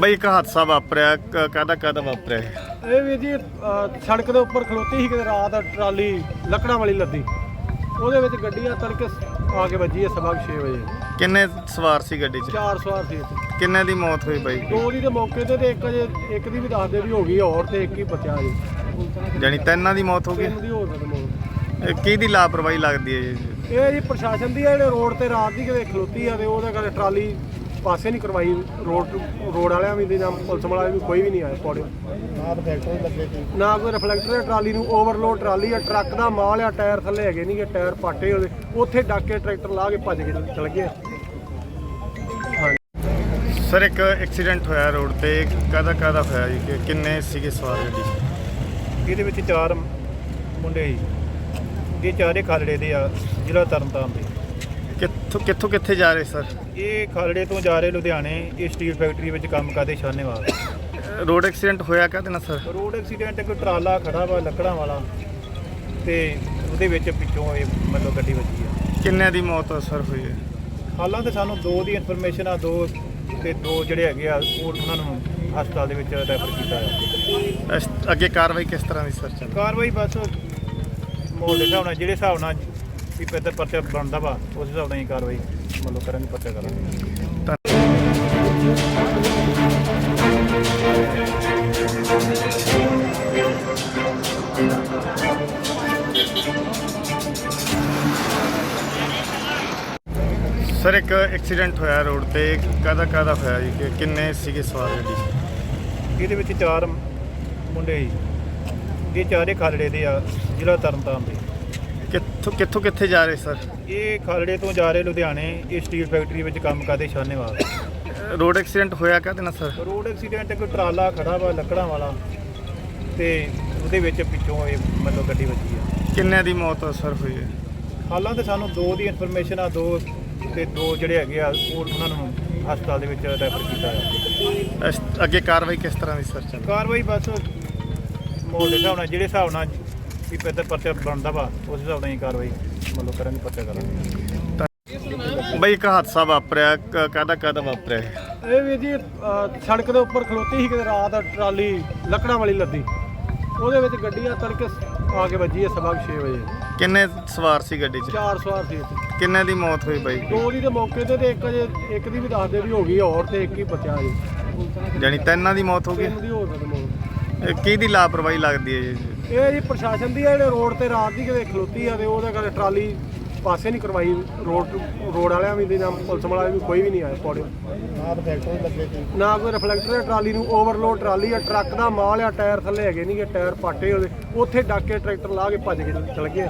ਬਈ ਇੱਕ ਹਾਦਸਾ ਵਾਪਰਿਆ ਕਾਹਦਾ ਕਾਹਦਾ ਵਾਪਰਿਆ ਇਹ? ਵੀ ਜੀ ਅਹ, ਸੜਕ ਦੇ ਉੱਪਰ ਖਲੋਤੀ ਸੀ ਕਿਤੇ ਰਾਤ ਟਰਾਲੀ ਲੱਕੜਾਂ ਵਾਲੀ ਲੱਦੀ। ਉਹਦੇ ਵਿੱਚ ਗੱਡੀ ਆ ਤੜਕੇ ਆ ਕੇ ਵੱਜੀ ਹੈ ਸਵਾ 6 ਵਜੇ। ਕਿੰਨੇ ਸਵਾਰ ਸੀ ਗੱਡੀ 'ਚ? ਚਾਰ ਸਵਾਰ ਸੀ ਇੱਥੇ। ਕਿੰਨੇ ਦੀ ਮੌਤ ਹੋਈ ਬਾਈ? ਦੋ ਦੀ ਤੇ ਮੌਕੇ ਤੇ ਤੇ ਇੱਕ ਅਜੇ ਇੱਕ ਦੀ ਵੀ ਦੱਸਦੇ ਵੀ ਹੋ ਗਈ ਹੋਰ ਤੇ ਇੱਕ ਹੀ ਬਚਿਆ ਜੀ ਜਾਨੀ ਤਿੰਨਾਂ ਦੀ ਮੌਤ ਹੋ ਗਈ? ਤਿੰਨ ਦੀ ਹੋ ਗਈ ਇਹ ਕਿਹਦੀ ਲਾਪਰਵਾਹੀ ਲੱਗਦੀ ਹੈ ਜੀ? ਇਹ ਜੀ ਪ੍ਰਸ਼ਾਸਨ ਦੀ ਆ ਜਿਹੜੇ ਰੋਡ ਤੇ ਰਾਤ ਦੀ ਕਿਤੇ ਖਲੋਤੀ ਆ ਤੇ ਉਹਦੇ ਕਰਕੇ ਟਰਾਲੀ ਪਾਸੇ ਨਹੀਂ ਕਰਵਾਈ ਰੋਡ ਰੋਡ ਵਾਲਿਆਂ ਵੀ ਤੇ ਜਾਂ ਪੁਲਿਸ ਵਾਲਿਆਂ ਵੀ ਕੋਈ ਵੀ ਨਹੀਂ ਆਇਆ ਪੌੜੇ ਨਾ ਕੋਈ ਰਿਫਲੈਕਟਰ ਹੈ ਟਰਾਲੀ ਨੂੰ ਓਵਰਲੋਡ ਟਰਾਲੀ ਆ ਟਰੱਕ ਦਾ ਮਾਲ ਆ ਟਾਇਰ ਥੱਲੇ ਹੈਗੇ ਨਹੀਂ ਕਿ ਟਾਇਰ ਪਾਟੇ ਉਹਦੇ ਉੱਥੇ ਡੱਕ ਕੇ ਟਰੈਕਟਰ ਲਾ ਕੇ ਭੱਜ ਕੇ ਚਲ ਗਏ। ਹਾਂਜੀ। ਸਰ ਇੱਕ ਐਕਸੀਡੈਂਟ ਹੋਇਆ ਰੋਡ ਤੇ ਕਾਹਦਾ ਕਾਹਦਾ ਹੋਇਆ ਜੀ? ਕਿ ਕਿੰਨੇ ਸੀਗੇ ਸਵਾਰ ਗੱਡੀ? ਇਹਦੇ ਵਿੱਚ ਚਾਰ ਮੁੰਡੇ ਸੀ। ਇਹ ਚਾਰੇ ਖਾਲੜੇ ਦੇ ਆ ਜ਼ਿਲ੍ਹਾ ਤਰਨਤਾਰਨ ਦੇ। ਕਿੱਥੋਂ ਕਿੱਥੋਂ ਕਿੱਥੇ ਜਾ ਰਹੇ ਸਰ? ਇਹ ਖਾਲੜੇ ਤੋਂ ਜਾ ਰਹੇ ਲੁਧਿਆਣੇ ਇਹ ਸਟੀਲ ਫੈਕਟਰੀ ਵਿੱਚ ਕੰਮ ਕਰਦੇ ਸ਼ਾਨੇਵਾਲ। ਰੋਡ ਐਕਸੀਡੈਂਟ ਹੋਇਆ ਕਾਹਦੇ ਨਾਲ ਸਰ? ਰੋਡ ਐਕਸੀਡੈਂਟ ਇੱਕ ਟਰਾਲਾ ਖੜਾ ਵਾ ਲੱਕੜਾਂ ਵਾਲਾ ਤੇ ਉਹਦੇ ਵਿੱਚ ਪਿੱਛੋਂ ਇਹ ਮਤਲਬ ਗੱਡੀ ਵੱਜੀ ਆ। ਕਿੰਨੇ ਦੀ ਮੌਤ ਸਰ ਹੋਈ ਹੈ? ਹਾਲਾਂ ਤੇ ਸਾਨੂੰ ਦੋ ਦੀ ਇਨਫੋਰਮੇਸ਼ਨ ਆ ਦੋ ਤੇ ਦੋ ਜਿਹੜੇ ਹੈਗੇ ਆ ਉਹ ਉਹਨਾਂ ਨੂੰ ਹਸਪਤਾਲ ਦੇ ਵਿੱਚ ਰੈਫਰ ਕੀਤਾ ਇਸ- ਅੱਗੇ ਕਾਰਵਾਈ ਕਿਸ ਤਰ੍ਹਾਂ ਦੀ ਸਰ ਚੱਲ ਕਾਰਵਾਈ ਬਸ ਮੋਲ ਦੇ ਹਿਸਾਬ ਨਾਲ ਜਿਹੜੇ ਹਿਸਾਬ ਨਾਲ ਵੀ ਪੈਦਰ ਪਰਚਾ ਬਣਦਾ ਵਾ ਉਸ ਹਿਸਾਬ ਨਾਲ ਹੀ ਕਾਰਵਾਈ ਮਤਲਬ ਕਰਾਂਗੇ ਪਰਚਾ ਕਰਾਂਗੇ। ਸਰ ਇੱਕ ਐਕਸੀਡੈਂਟ ਹੋਇਆ ਰੋਡ ਤੇ ਕਾਹਦਾ ਕਾਹਦਾ ਹੋਇਆ ਜੀ? ਕਿ ਕਿੰਨੇ ਸੀਗੇ ਸਵਾਰ ਗੱਡੀ? 'ਚ ਇਹਦੇ ਵਿੱਚ ਚਾਰ ਮੁੰਡੇ ਸੀ। ਇਹ ਚਾਰੇ ਖਾਲੜੇ ਦੇ ਆ ਜ਼ਿਲ੍ਹਾ ਤਰਨਤਾਰਨ ਦੇ। ਕਿੱਥੋਂ ਕਿੱਥੋਂ ਕਿੱਥੇ ਜਾ ਰਹੇ ਸਰ? ਇਹ ਖਾਲੜੇ ਤੋਂ ਜਾ ਰਹੇ ਲੁਧਿਆਣੇ ਇਹ ਸਟੀਲ ਫੈਕਟਰੀ ਵਿੱਚ ਕੰਮ ਕਰਦੇ ਸ਼ਾਨੇਵਾਲ। ਰੋਡ ਐਕਸੀਡੈਂਟ ਹੋਇਆ ਕਾਹਦੇ ਨਾਲ ਸਰ? ਰੋਡ ਐਕਸੀਡੈਂਟ ਇੱਕ ਟਰਾਲਾ ਖੜਾ ਵਾ ਲੱਕੜਾਂ ਵਾਲਾ ਤੇ ਉਹਦੇ ਵਿੱਚ ਪਿੱਛੋਂ ਇਹ ਮਤਲਬ ਗੱਡੀ ਵੱਜੀ ਆ। ਕਿੰਨੇ ਦੀ ਮੌਤ ਸਰ ਹੋਈ ਹੈ ਹਾਲਾਂ ਤੇ ਸਾਨੂੰ ਦੋ ਦੀ ਇਨਫੋਰਮੇਸ਼ਨ ਆ ਦੋ ਤੇ ਦੋ ਜਿਹੜੇ ਹੈਗੇ ਆ ਉਹ ਉਹਨਾਂ ਨੂੰ ਹਸਪਤਾਲ ਦੇ ਵਿੱਚ ਰੈਫਰ ਕੀਤਾ ਹੈ ਅੱਗੇ ਕਾਰਵਾਈ ਕਿਸ ਤਰ੍ਹਾਂ ਦੀ ਸਰ ਚੱਲ ਕਾਰਵਾਈ ਬਸ ਮੋਲ ਦੇ ਹਿਸਾਬ ਨਾਲ ਜਿਹੜੇ ਹਿਸਾਬ ਨਾਲ ਵੀ ਪੈਦਰ ਪਰਚਾ ਬਣਦਾ ਵਾ ਉਸ ਹਿਸਾਬ ਨਾਲ ਹੀ ਕਾਰਵਾਈ ਮਤਲਬ ਕਰਾਂਗੇ ਪਰਚਾ ਕਰਾਂਗੇ। ਬਈ ਇੱਕ ਹਾਦਸਾ ਵਾਪਰਿਆ ਕਾਹਦਾ ਕਾਹਦਾ ਵਾਪਰਿਆ ਇਹ? ਇਹ ਵੀ ਜੀ ਅਹ, ਸੜਕ ਦੇ ਉੱਪਰ ਖਲੋਤੀ ਸੀ ਕਿਤੇ ਰਾਤ ਟਰਾਲੀ ਲੱਕੜਾਂ ਵਾਲੀ ਲੱਦੀ। ਉਹਦੇ ਵਿੱਚ ਗੱਡੀ ਆ ਤੜਕੇ ਆ ਕੇ ਵੱਜੀ ਹੈ ਸਵਾ 6 ਵਜੇ। ਕਿੰਨੇ ਸਵਾਰ ਸੀ ਗੱਡੀ 'ਚ? ਚਾਰ ਸਵਾਰ ਸੀ ਇੱਥੇ। ਕਿੰਨੇ ਦੀ ਮੌਤ ਹੋਈ ਬਾਈ? ਦੋ ਦੀ ਤੇ ਮੌਕੇ ਤੇ ਤੇ ਇੱਕ ਅਜੇ ਇੱਕ ਦੀ ਵੀ ਦੱਸਦੇ ਵੀ ਹੋ ਗਈ ਹੋਰ ਤੇ ਇੱਕ ਹੀ ਬਚਿਆ ਜੀ ਜਾਨੀ ਤਿੰਨਾਂ ਦੀ ਮੌਤ ਹੋ ਗਈ? ਤਿੰਨ ਦੀ ਹੋ ਗਈ ਇਹ ਕਿਹਦੀ ਲਾਪਰਵਾਹੀ ਲੱਗਦੀ ਹੈ ਜੀ ਇਹ ਜੀ ਪ੍ਰਸ਼ਾਸਨ ਦੀ ਜਿਹੜੇ ਰੋਡ ਤੇ ਰਾਤ ਦੀ ਕਿਤੇ ਖਲੋਤੀ ਆ ਤੇ ਉਹਦੇ ਕਰਕੇ ਟਰਾਲੀ ਪਾਸੇ ਨਹੀਂ ਕਰਵਾਈ ਰੋਡ ਰੋਡ ਵਾਲਿਆਂ ਵੀ ਤੇ ਜਾਂ ਪੁਲਿਸ ਵਾਲਿਆਂ ਵੀ ਕੋਈ ਵੀ ਨਹੀਂ ਆਇਆ ਪੌੜੇ ਨਾ। ਕੋਈ ਰਿਫਲੈਕਟਰ ਟਰਾਲੀ ਨੂੰ ਓਵਰਲੋਡ ਟਰਾਲੀ ਆ ਟਰੱਕ ਦਾ ਮਾਲ ਆ ਟਾਇਰ ਥੱਲੇ ਹੈਗੇ ਨਹੀਂ ਕਿ ਟਾਇਰ ਪਾਟੇ ਉਹਦੇ ਉੱਥੇ ਡੱਕ ਟਰੈਕਟਰ ਲਾ ਕੇ ਭੱਜ ਕੇ ਚਲ ਗਏ।